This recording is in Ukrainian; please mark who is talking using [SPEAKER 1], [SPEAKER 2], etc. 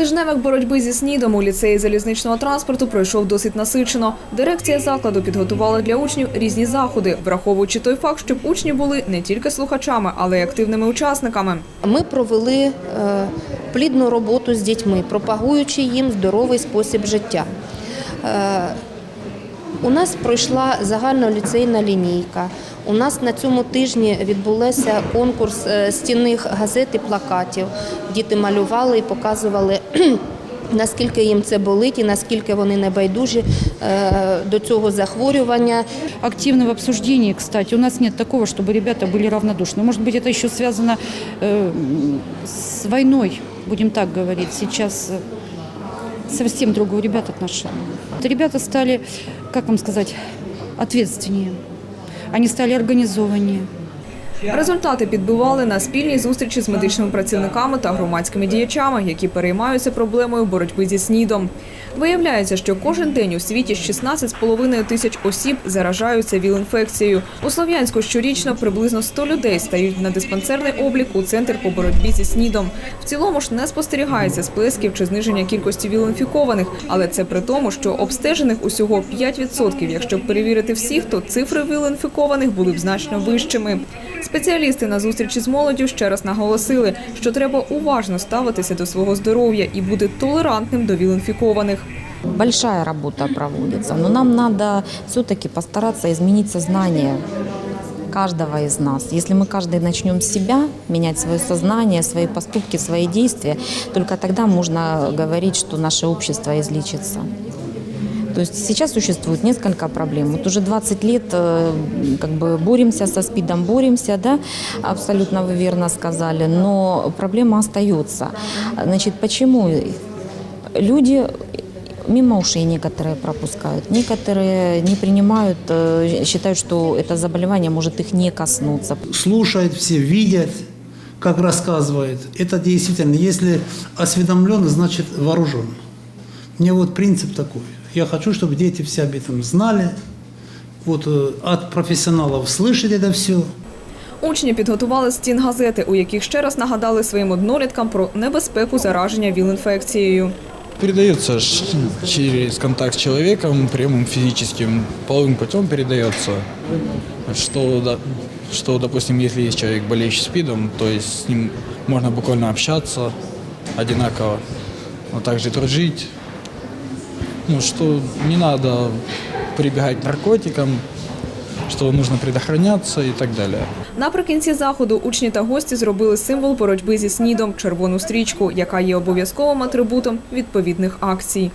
[SPEAKER 1] Тижневик боротьби зі снідом у ліцеї залізничного транспорту пройшов досить насичено. Дирекція закладу підготувала для учнів різні заходи, враховуючи той факт, щоб учні були не тільки слухачами, але й активними учасниками.
[SPEAKER 2] Ми провели е, плідну роботу з дітьми, пропагуючи їм здоровий спосіб життя. Е, У нас пройшла загальноліцейна лінійка. У нас на цьому тижні відбувся конкурс е, стінних газет і плакатів. Діти малювали і показували. Наскільки їм це болить і наскільки вони небайдужі е, до цього захворювання.
[SPEAKER 3] активны в обсуждении, кстати. У нас нет такого, чтобы ребята были равнодушны. Может быть, это еще связано э, с войной, будем так говорить. Сейчас э, совсем другое у ребят отношение. Ребята стали, как вам сказать, ответственнее. Они стали организованнее.
[SPEAKER 1] Результати підбивали на спільній зустрічі з медичними працівниками та громадськими діячами, які переймаються проблемою боротьби зі снідом. Виявляється, що кожен день у світі 16,5 тисяч осіб заражаються ВІЛ-інфекцією. У Слов'янську щорічно приблизно 100 людей стають на диспансерний облік у центр по боротьбі зі снідом. В цілому ж не спостерігається сплесків чи зниження кількості ВІЛ-інфікованих, але це при тому, що обстежених усього 5%. Якщо б перевірити всіх, то цифри ВІЛ-інфікованих були б значно вищими. Спеціалісти на зустрічі з молоддю ще раз наголосили, що треба уважно ставитися до свого здоров'я і бути толерантним до ВІЛ-інфікованих.
[SPEAKER 4] Большая работа проводится, но нам надо все-таки постараться изменить сознание каждого из нас. Если мы каждый начнем с себя менять свое сознание, свои поступки, свои действия, только тогда можно говорить, что наше общество излечится. То есть сейчас существует несколько проблем. Вот уже 20 лет э, как бы боремся со СПИДом, боремся, да, абсолютно вы верно сказали, но проблема остается. Значит, почему люди мимо ушей некоторые пропускают, некоторые не принимают, э, считают, что это заболевание может их не коснуться.
[SPEAKER 5] слушают все, видят, как рассказывают. Это действительно, если осведомлен, значит вооружен. Мне вот принцип такой. Я хочу, чтобы дети все об этом знали, вот э, от профессионалов слышать это все.
[SPEAKER 1] Учні підготували стін газети, у яких ще раз нагадали своїм одноліткам про небезпеку зараження ВІЛ-інфекцією.
[SPEAKER 6] Передается ж через контакт с человеком, прямым физическим, половым путем передается, что, да- что, допустим, если есть человек, болеющий СПИДом, то есть с ним можно буквально общаться одинаково, но также дружить, ну, что не надо прибегать к наркотикам, що нужно предохранятися і так далі.
[SPEAKER 1] Наприкінці заходу учні та гості зробили символ боротьби зі снідом червону стрічку, яка є обов'язковим атрибутом відповідних акцій.